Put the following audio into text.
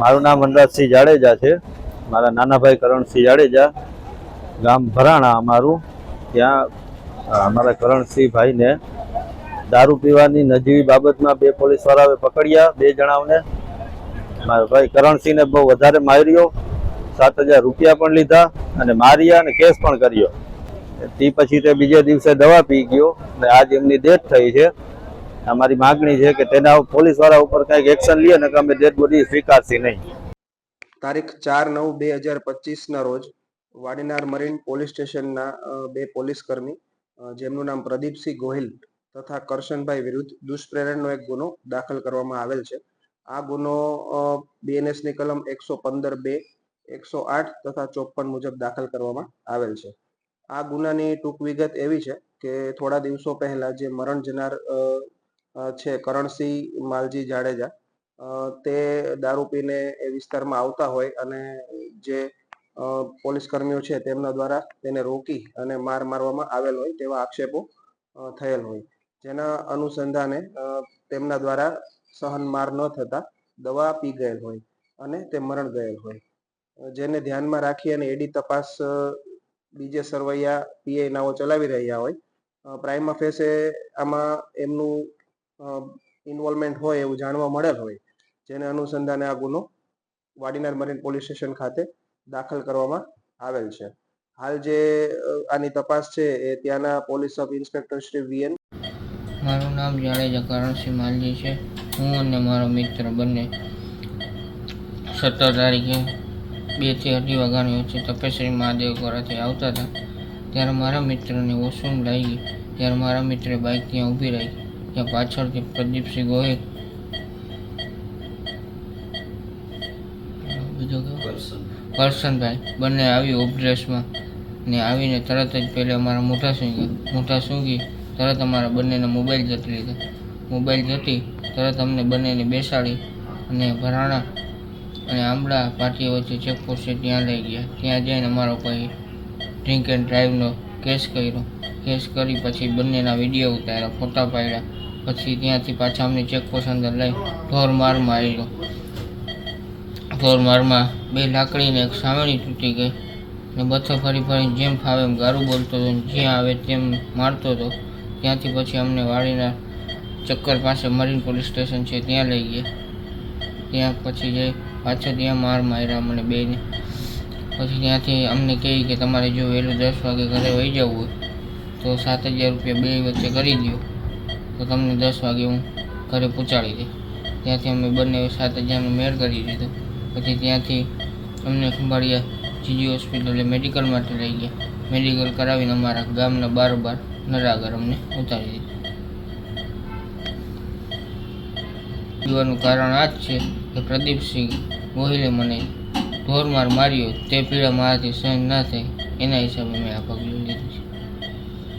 મારું નામ વનરાજસિંહ જાડેજા છે. મારા નાના ભાઈ કરણસિંહ જાડેજા. ગામ ભરાણા અમારું. ત્યાં અમારા કરણસિંહ ભાઈને દારૂ પીવાની નજીવી બાબતમાં બે પોલીસવાળાએ પકડ્યા, બે જણાઓને. મારા ભાઈ કરણસિંહને બહુ વધારે માર્યો. સાત હજાર રૂપિયા પણ લીધા અને માર્યા અને કેસ પણ કર્યો. તે પછી તે બીજે દિવસે દવા પી ગયો અને આજ એમની ડેથ થઈ છે. અમારી માગણી છે કે તેના પોલીસવાળા ઉપર કંઈક એક્શન લે ને અમે ડેડ બોડી સ્વીકારશી નહીં. તારીખ ચાર નવ બે હજાર પચીસના રોજ વાડીનાર મરીન પોલીસ સ્ટેશનના બે પોલીસ કર્મી જેમનું નામ પ્રદીપસિંહ ગોહિલ તથા કરશનભાઈ વિરુદ્ધ દુષ્પ્રેરણનો એક ગુનો દાખલ કરવામાં આવેલ છે. આ ગુનો બીએનએસની કલમ એકસો પંદર બે, એકસો આઠ તથા ચોપન મુજબ દાખલ કરવામાં આવેલ છે. આ ગુનાની ટૂંક વિગત એવી છે કે થોડા દિવસો પહેલા જે મરણ જનાર છે, કરણસિંહ માલજી જાડેજા. તે દારૂ પીને એ વિસ્તારમાં આવતા હોય અને જે પોલીસ કર્મીઓ છે તેમના દ્વારા તેને રોકી અને માર મારવામાં આવેલ હોય તેવા આક્ષેપો થયેલ હોય. જેના અનુસંધાને તેમના દ્વારા સહન માર ન થતા દવા પી ગયેલ હોય અને તે મરણ ગયેલ હોય. જેને ધ્યાનમાં રાખી અને એડી તપાસ બીજે સરવૈયા પીઆઈ નાઓ ચલાવી રહ્યા હોય. પ્રાઇમા ફેસે આમાં એમનું ઇન્વોલ્વમેન્ટ હોય એવું જાણવા મળેલ હોય, જેને અનુસંધાને આ ગુનો વાડીનાર મરીન પોલીસ સ્ટેશન ખાતે દાખલ કરવામાં આવેલ છે. હાલ જે આની તપાસ છે એ ત્યાંના police sub inspector Shri V મારું નામ જાડેજા કરણસિંહ માલજી છે. હું અને મારો મિત્ર બંને સત્તર તારીખે બેથી અઢી વાગ્યાની વચ્ચે તપેશ્રી મહાદેવ ગોરાથી આવતા હતા. ત્યારે મારા મિત્રને વોશરૂમ લાગી. ત્યારે મારા મિત્રે બાઇક ત્યાં ઊભી રાખી. ત્યાં પાછળથી પ્રદીપસિંહ ગોહિલ. બીજો કરશનભાઈ. બંને આવી ઉપડ્રેસમાં ને આવીને તરત જ પહેલાં અમારા મોટા સૂંઘી મોટા સૂંઘી તરત અમારા બંનેના મોબાઈલ જતી લીધા. મોબાઈલ જતી તરત અમને બંનેને બેસાડી અને ભરાણા અને આંબળા પાટી વચ્ચે ચેકપોસ્ટ છે ત્યાં લઈ ગયા. ત્યાં જઈને અમારો કોઈ ડ્રિંક એન્ડ ડ્રાઈવનો કેસ કર્યો. કેસ કરી પછી બંનેના વીડિયો ઉતાર્યા, ફોટા પાડ્યા. પછી ત્યાંથી પાછા અમને ચેકપોસ્ટ અંદર લઈ ઢોર માર માર્યો ઢોર મારમાં બે લાકડીને એક સામેની તૂટી ગઈ ને બથો ફરી ફરી જેમ ફાવે એમ ગારું બોલતો હતો જ્યાં આવે તેમ મારતો હતો. ત્યાંથી પછી અમને વાડીના ચક્કર પાસે મરીન પોલીસ સ્ટેશન છે, ત્યાં લઈ ગયા ત્યાં પછી જઈ પાછા ત્યાં માર માર્યા મને બેને પછી ત્યાંથી અમને કહે કે તમારે જો વહેલું દસ વાગે ઘરે વહી જવું હોય, તો સાત હજાર રૂપિયા બે વચ્ચે કરી દો તો તમને દસ વાગે હું ઘરે પહોંચાડી દઈ ત્યાંથી અમે બંને સાત હજારનો મેળ કરી દીધો. પછી ત્યાંથી અમને ખંભાળિયા જીજી હોસ્પિટલે મેડિકલ માટે લઈ ગયા. મેડિકલ કરાવીને અમારા ગામના બાર બાર નરાગર અમને ઉતારી દીધું. જીવવાનું કારણ આ જ છે કે પ્રદીપસિંહ ગોહિલે મને ઢોરમાર માર્યો તે પીડા મારાથી સહન ના થઈ. એના હિસાબે મેં આ પગલું